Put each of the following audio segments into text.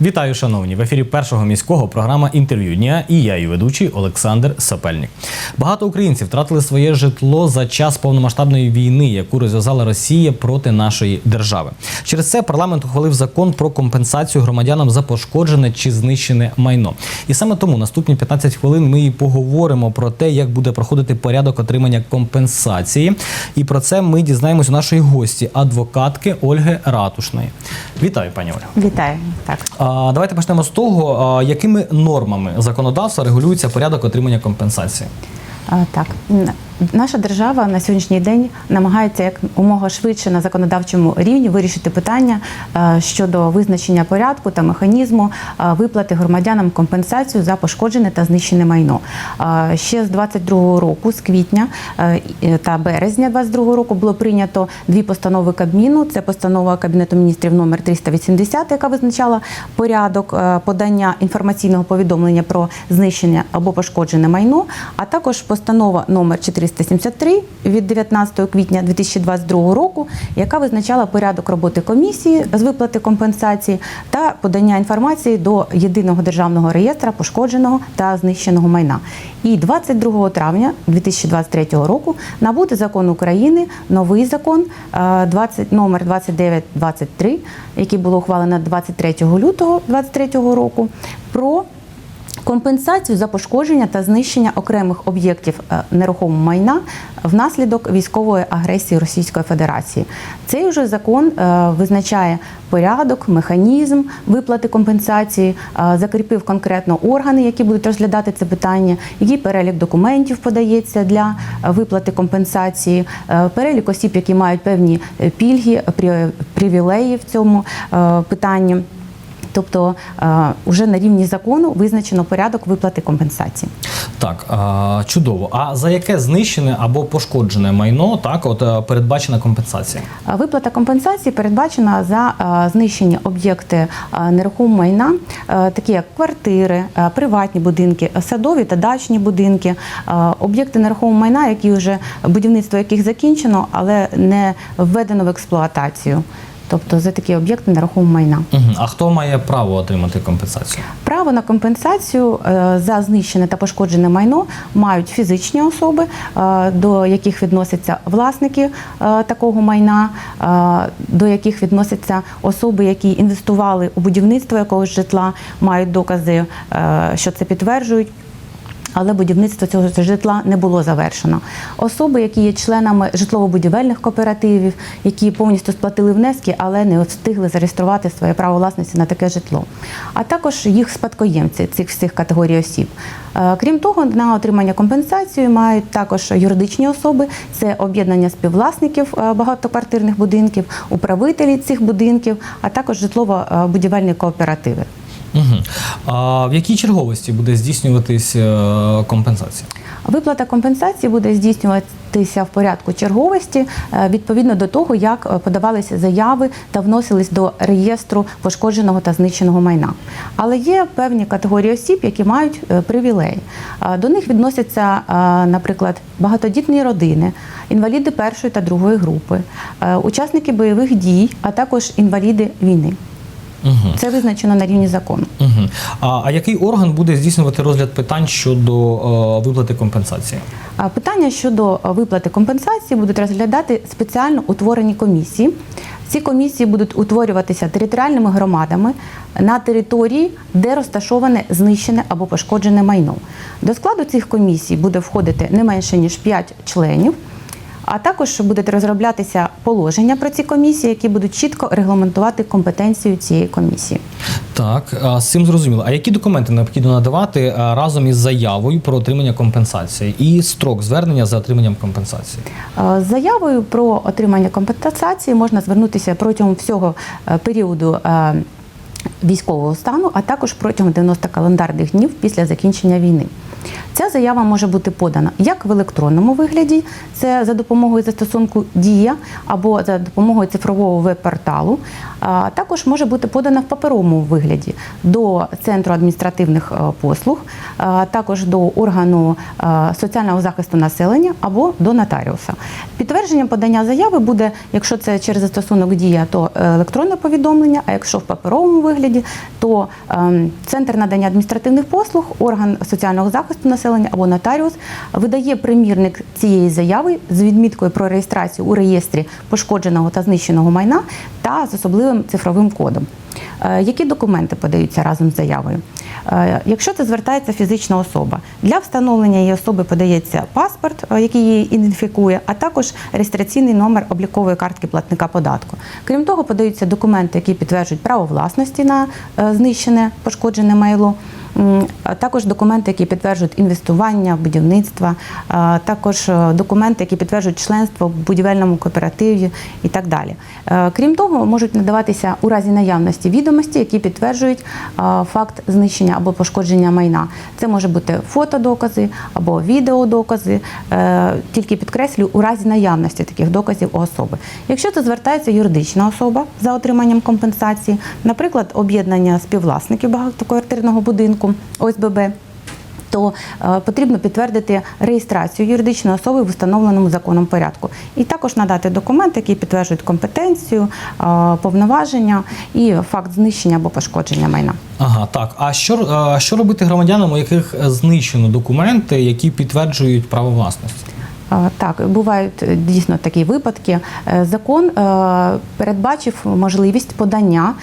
Вітаю, шановні! В ефірі першого міського програма інтерв'ю дня і я, її ведучий Олександр Сапельник. Багато українців втратили своє житло за час повномасштабної війни, яку розв'язала Росія проти нашої держави. Через це парламент ухвалив закон про компенсацію громадянам за пошкоджене чи знищене майно. І саме тому наступні 15 хвилин ми і поговоримо про те, як буде проходити порядок отримання компенсації. І про це ми дізнаємось у нашої гості, адвокатки Ольги Ратушної. Вітаю, пані Ольга. Вітаю. Так. Давайте почнемо з того, якими нормами законодавства регулюється порядок отримання компенсації. Так, наша держава на сьогоднішній день намагається як умога швидше на законодавчому рівні вирішити питання е, щодо визначення порядку та механізму е, виплати громадянам компенсацію за пошкоджене та знищене майно. Е, Ще з 22 року, з квітня та березня 22 року, було прийнято дві постанови Кабміну. Це постанова Кабінету міністрів номер 380, яка визначала порядок подання інформаційного повідомлення про знищення або пошкоджене майно, а також постанова номер 473 від 19 квітня 2022 року, яка визначала порядок роботи комісії з виплати компенсації та подання інформації до єдиного державного реєстра пошкодженого та знищеного майна. І 22 травня 2023 року набути закон України, новий закон е, 20, номер 2923, який було ухвалено 23 лютого 2023 року, про Компенсацію за пошкодження та знищення окремих об'єктів е, нерухомого майна внаслідок військової агресії Російської Федерації. Цей уже закон е, визначає порядок, механізм виплати компенсації, е, закріпив конкретно органи, які будуть розглядати це питання, який перелік документів подається для виплати компенсації, перелік осіб, які мають певні пільги, привілеї в цьому питанні. Тобто вже на рівні закону визначено порядок виплати компенсації. Так, чудово. А за яке знищене або пошкоджене майно так, от е, передбачена компенсація? Виплата компенсації передбачена за знищені об'єкти нерухомого майна, такі як квартири, приватні будинки, садові та дачні будинки, об'єкти нерухомого майна, які вже будівництво яких закінчено, але не введено в експлуатацію. Тобто за такі об'єкти нерухомого майна. Угу. А хто має право отримати компенсацію? Право на компенсацію е, за знищене та пошкоджене майно мають фізичні особи, е, до яких відносяться власники е, такого майна, до яких відносяться особи, які інвестували у будівництво якогось житла, мають докази, що це підтверджують. Але будівництво цього житла не було завершено. Особи, які є членами житлово-будівельних кооперативів, які повністю сплатили внески, але не встигли зареєструвати своє право власності на таке житло, а також їх спадкоємці цих всіх категорій осіб. Е, Крім того, на отримання компенсації мають також юридичні особи, це об'єднання співвласників е, багатоквартирних будинків, управителі цих будинків, а також житлово-будівельні кооперативи. Угу. А в якій черговості буде здійснюватись е, компенсація? Виплата компенсації буде здійснюватися в порядку черговості е, відповідно до того, як е, подавалися заяви та вносились до реєстру пошкодженого та знищеного майна. Але є певні категорії осіб, які мають привілей. Е, До них відносяться, наприклад, багатодітні родини, інваліди першої та другої групи, учасники бойових дій, а також інваліди війни. Угу. Це визначено на рівні закону. Угу. А, а який орган буде здійснювати розгляд питань щодо е, виплати компенсації? А Питання щодо е, виплати компенсації будуть розглядати спеціально утворені комісії. Ці комісії будуть утворюватися територіальними громадами на території, де розташоване знищене або пошкоджене майно. До складу цих комісій буде входити не менше ніж 5 членів. А також будуть розроблятися положення про ці комісії, які будуть чітко регламентувати компетенцію цієї комісії. Так, з цим зрозуміло. А які документи необхідно надавати разом із заявою про отримання компенсації і строк звернення за отриманням компенсації? Е, З заявою про отримання компенсації можна звернутися протягом всього е, періоду е, військового стану, а також протягом 90 календарних днів після закінчення війни. Ця заява може бути подана як в електронному вигляді, це за допомогою застосунку Дія або за допомогою цифрового веб-порталу. Також може бути подана в паперовому вигляді до центру адміністративних е, послуг, також до органу е, соціального захисту населення або до нотаріуса. Підтвердженням подання заяви буде, якщо це через застосунок Дія, то е, електронне повідомлення. А якщо в паперовому вигляді, то ем, центр надання адміністративних послуг, орган соціального захисту населення або нотаріус видає примірник цієї заяви з відміткою про реєстрацію у реєстрі пошкодженого та знищеного майна та з особливим цифровим кодом. Е, Які документи подаються разом з заявою? Е, Якщо це звертається фізична особа, для встановлення її особи подається паспорт, е, який її ідентифікує, а також реєстраційний номер облікової картки платника податку. Крім того, подаються документи, які підтверджують право власності на е, знищене пошкоджене майло. Також документи, які підтверджують інвестування, будівництва, а також документи, які підтверджують членство в будівельному кооперативі і так далі. Крім того, можуть надаватися у разі наявності відомості, які підтверджують факт знищення або пошкодження майна. Це може бути фотодокази або відеодокази, е, тільки підкреслюю, у разі наявності таких доказів у особи. Якщо це звертається юридична особа за отриманням компенсації, наприклад, об'єднання співвласників багатоквартирного будинку ОСББ, то е, потрібно підтвердити реєстрацію юридичної особи в установленому законом порядку, і також надати документи, які підтверджують компетенцію, е, повноваження і факт знищення або пошкодження майна. Ага, так. А що, а що робити громадянам, у яких е, знищено документи, які підтверджують право власності? Так, бувають е, дійсно такі випадки. Е, Закон е, передбачив можливість подання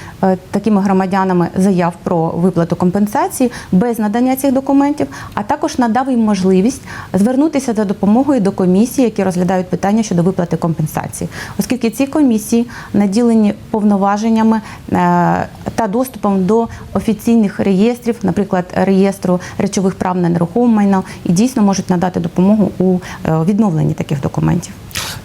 такими громадянами заяв про виплату компенсації без надання цих документів, а також надав їм можливість звернутися за допомогою до комісії, які розглядають питання щодо виплати компенсації, оскільки ці комісії наділені повноваженнями та доступом до офіційних реєстрів, наприклад, реєстру речових прав на нерухоме майно, і дійсно можуть надати допомогу у е, відновленні таких документів.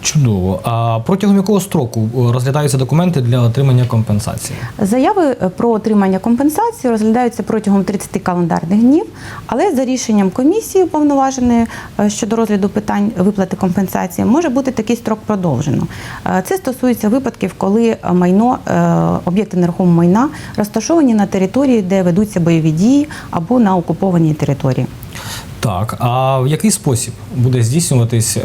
Чудово. А протягом якого строку е, розглядаються документи для отримання компенсації? Заяви е, про отримання компенсації розглядаються протягом 30 календарних днів, але за рішенням комісії уповноваженої е, щодо розгляду питань виплати компенсації може бути такий строк продовжено. Це стосується випадків, коли майно, об'єкти нерухомого майна розташовані на території, де ведуться бойові дії або на окупованій території. Так, а в який спосіб буде здійснюватись е,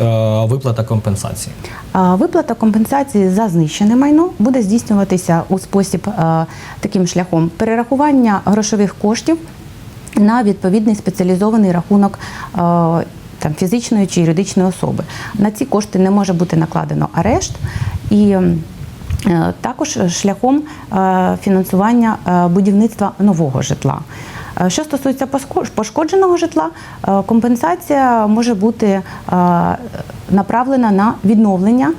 виплата компенсації? А Виплата компенсації за знищене майно буде здійснюватися у спосіб е, таким шляхом перерахування грошових коштів на відповідний спеціалізований рахунок. е, Там фізичної чи юридичної особи на ці кошти не може бути накладено арешт і е, також шляхом е, фінансування е, будівництва нового житла. Е, Що стосується пошкодженого житла, е, компенсація може бути е, направлена на відновлення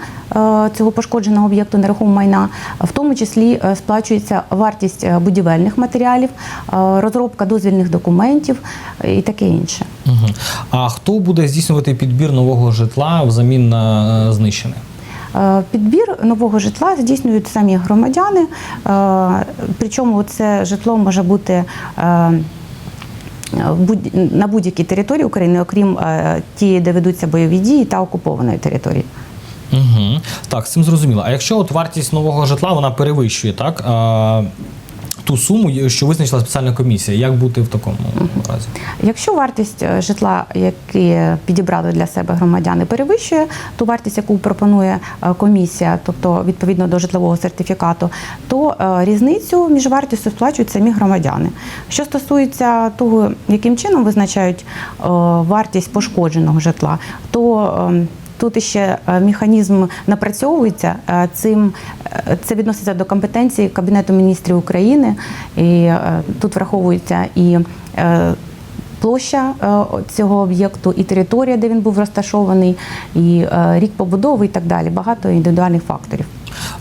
цього пошкодженого об'єкту нерухомого майна, в тому числі сплачується вартість будівельних матеріалів, розробка дозвільних документів і таке інше. А хто буде здійснювати підбір нового житла взамін на знищене? Е, Підбір нового житла здійснюють самі громадяни, е, причому це житло може бути е, на будь-якій території України, окрім тієї, де ведуться бойові дії та окупованої території. Угу. Так, з цим зрозуміло. А якщо от вартість нового житла вона перевищує так, ту суму, що визначила спеціальна комісія, як бути в такому разі? Якщо вартість е, житла, яке підібрали для себе громадяни, перевищує ту вартість, яку пропонує е, комісія, тобто відповідно до житлового сертифікату, то е, різницю між вартістю сплачують самі громадяни. Що стосується того, яким чином визначають вартість пошкодженого житла, то е, Тут ще е, механізм напрацьовується. Е, Цим е, це відноситься до компетенції Кабінету міністрів України, і тут враховується і площа цього об'єкту, і територія, де він був розташований, і рік побудови, і так далі. Багато індивідуальних факторів.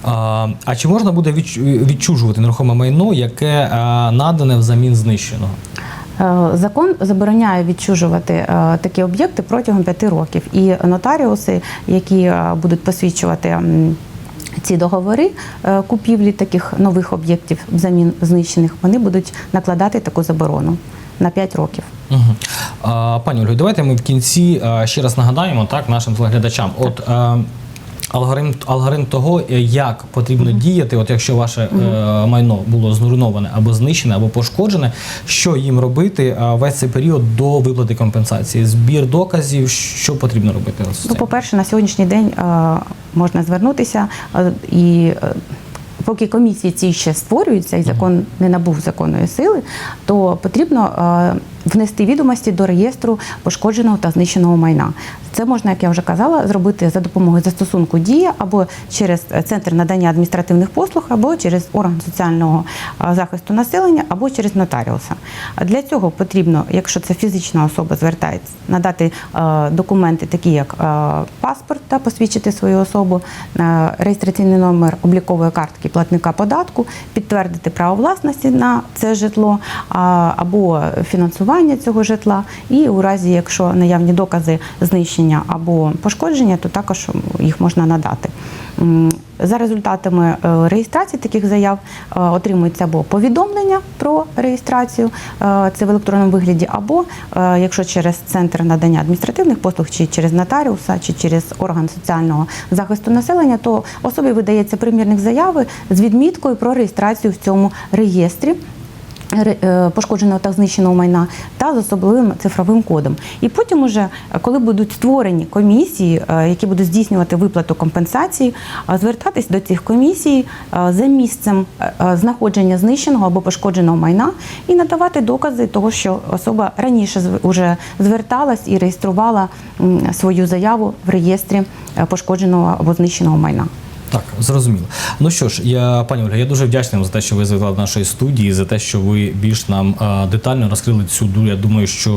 А, а чи можна буде відчужувати нерухоме майно, яке надане взамін знищеного? Е, Закон забороняє відчужувати е, такі об'єкти протягом п'яти років. І нотаріуси, які е, будуть посвідчувати ці договори купівлі таких нових об'єктів взамін знищених, вони будуть накладати таку заборону на 5 років. Угу. А, пані Ольго, давайте ми в кінці ще раз нагадаємо так нашим телеглядачам. От алгоритм, алгоритм того, е, як потрібно діяти, от якщо ваше е, майно було зруйноване або знищене, або пошкоджене, що їм робити весь цей період до виплати компенсації? Збір доказів, що потрібно робити? Ну, по-перше, на сьогоднішній день е, можна звернутися е, і. Поки комісії ці ще створюються і закон не набув законної сили, то потрібно внести відомості до реєстру пошкодженого та знищеного майна. Це можна, як я вже казала, зробити за допомогою застосунку дія або через центр надання адміністративних послуг, або через орган соціального захисту населення, або через нотаріуса. Для цього потрібно, якщо це фізична особа звертається, надати документи, такі як паспорт та посвідчити свою особу, реєстраційний номер облікової картки платника податку, підтвердити право власності на це житло або фінансування цього житла. І у разі, якщо наявні докази знищення або пошкодження, то також їх можна надати. За результатами е, реєстрації таких заяв е, отримується або повідомлення про реєстрацію, е, це в електронному вигляді, або якщо через центр надання адміністративних послуг, чи через нотаріуса, чи через орган соціального захисту населення, то особі видається примірник заяви з відміткою про реєстрацію в цьому реєстрі ре- пошкодженого та знищеного майна та з особливим цифровим кодом. І потім, уже, е, коли будуть створені комісії, е, які будуть здійснювати виплату компенсації, е, звертатись до цих комісій е, за місцем е, е, знаходження знищеного або пошкодженого майна і надавати докази того, що особа раніше уже зверталась і реєструвала свою заяву в реєстрі е, пошкодженого або знищеного майна. Так, зрозуміло. Ну що ж, я пані Ольга, я дуже вдячний вам за те, що ви завітали до нашої студії, за те, що ви більш нам е, детально розкрили цю Я думаю, що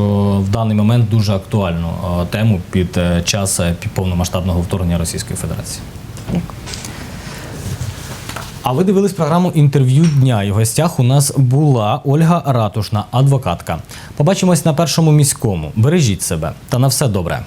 в даний момент дуже актуальну е, тему під е, час повномасштабного вторгнення Російської Федерації. А ви дивились програму інтерв'ю дня. І в гостях у нас була Ольга Ратушна, адвокатка. Побачимось на першому міському. Бережіть себе та на все добре.